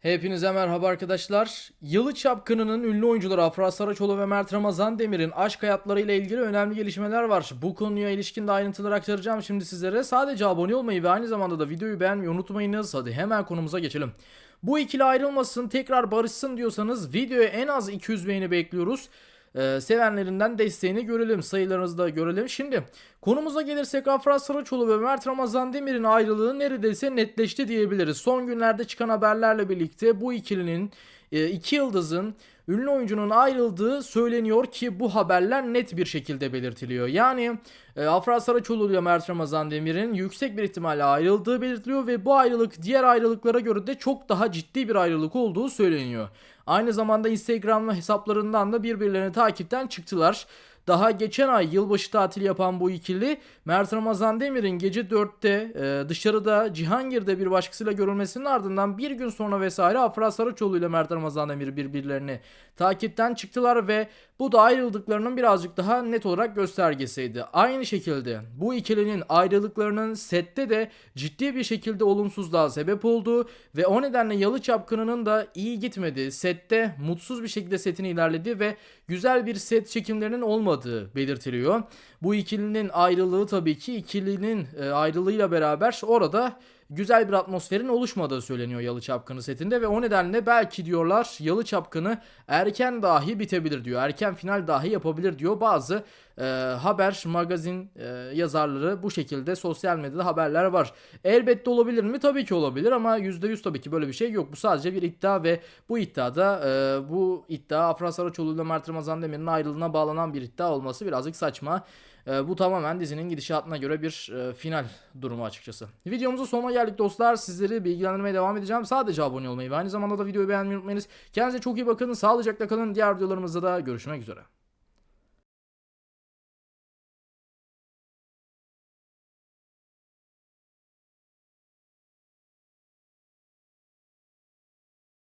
Hepinize merhaba arkadaşlar. Yalı Çapkını'nın ünlü oyuncuları Afra Saraçoğlu ve Mert Ramazan Demir'in aşk hayatlarıyla ilgili önemli gelişmeler var. Bu konuya ilişkin de ayrıntılar aktaracağım şimdi sizlere. Sadece abone olmayı ve aynı zamanda da videoyu beğenmeyi unutmayınız. Hadi hemen konumuza geçelim. Bu ikili ayrılmasın, tekrar barışsın diyorsanız videoya en az 200 beğeni bekliyoruz. Ee, sevenlerinden desteğini görelim, sayılarınızı da görelim. Şimdi konumuza gelirsek Afra Saraçoğlu ve Mert Ramazan Demir'in ayrılığı neredeyse netleşti diyebiliriz. Son günlerde çıkan haberlerle birlikte bu ikilinin e, iki yıldızın ünlü oyuncunun ayrıldığı söyleniyor ki bu haberler net bir şekilde belirtiliyor. Yani e, Afra Saraçoğlu ile Mert Ramazan Demir'in yüksek bir ihtimalle ayrıldığı belirtiliyor ve bu ayrılık diğer ayrılıklara göre de çok daha ciddi bir ayrılık olduğu söyleniyor. Aynı zamanda Instagram hesaplarından da birbirlerini takipten çıktılar. Daha geçen ay yılbaşı tatili yapan bu ikili Mert Ramazan Demir'in gece 4'te e, dışarıda Cihangir'de bir başkasıyla görülmesinin ardından bir gün sonra vesaire Afra Saraçoğlu ile Mert Ramazan Demir birbirlerini takipten çıktılar ve bu da ayrıldıklarının birazcık daha net olarak göstergesiydi. Aynı şekilde bu ikilinin ayrılıklarının sette de ciddi bir şekilde olumsuzluğa sebep oldu ve o nedenle Yalı Çapkını'nın da iyi gitmedi. Sette mutsuz bir şekilde setini ilerledi ve güzel bir set çekimlerinin olmadığı belirtiliyor. Bu ikilinin ayrılığı tabii ki ikilinin e, ayrılığıyla beraber orada güzel bir atmosferin oluşmadığı söyleniyor Yalı Çapkını setinde ve o nedenle belki diyorlar Yalı Çapkını erken dahi bitebilir diyor. Erken final dahi yapabilir diyor. Bazı e, haber magazin e, yazarları bu şekilde sosyal medyada haberler var. Elbette olabilir mi? Tabii ki olabilir ama %100 tabii ki böyle bir şey yok. Bu sadece bir iddia ve bu iddiada e, bu iddia Afra Saraçoğlu ile Mert Ramazan Demir'in ayrılığına bağlanan bir iddia olması birazcık saçma. E, bu tamamen dizinin gidişatına göre bir e, final durumu açıkçası. Videomuzun sonuna geldik dostlar. Sizleri bilgilendirmeye devam edeceğim. Sadece abone olmayı ve aynı zamanda da videoyu beğenmeyi unutmayınız. Kendinize çok iyi bakın. Sağlıcakla kalın. Diğer videolarımızda da görüşmek üzere.